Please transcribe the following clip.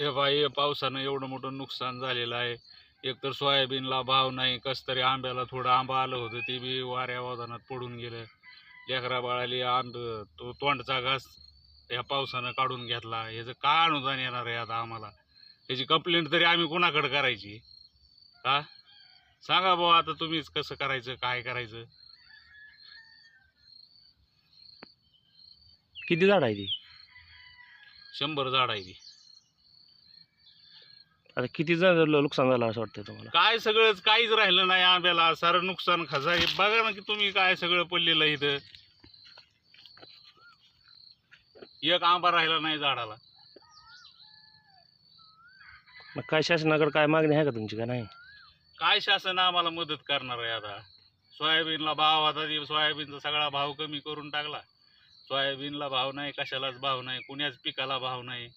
हे बाई पावसानं एवढं मोठं नुकसान झालेलं आहे. एकतर सोयाबीनला भाव नाही कस तरी आंब्याला थोडं आंबा आलं होतं ते बी वाऱ्या वादनात पडून गेलं. लेकरा बाळाली आंब तो तोंडचा घास या पावसानं काढून घेतला. ह्याचं काय अनुदान येणार आहे आता आम्हाला? ह्याची कंप्लेंट तरी आम्ही कुणाकडे करायची? हा? सांगा भाऊ आता तुम्हीच कसं करायचं काय करायचं? किती झाड आहे ती? शंभर झाड आहे ती. आता किती जण नुकसान झालं असं वाटतं तुम्हाला? काय सगळंच काहीच राहिलं नाही आंब्याला सारं नुकसान खसा हे बघा ना की तुम्ही काय सगळं पडलेलं आहे इथं. एक आंबा राहिला नाही झाडाला. मग काय शासनाकडे काय मागणी आहे का तुमची का नाही? काय शासन आम्हाला मदत करणार आहे आता? सोयाबीनला भाव आता ते सोयाबीनचा सगळा भाव कमी करून टाकला. सोयाबीनला भाव नाही कशालाच भाव नाही कुण्याच पिकाला भाव नाही.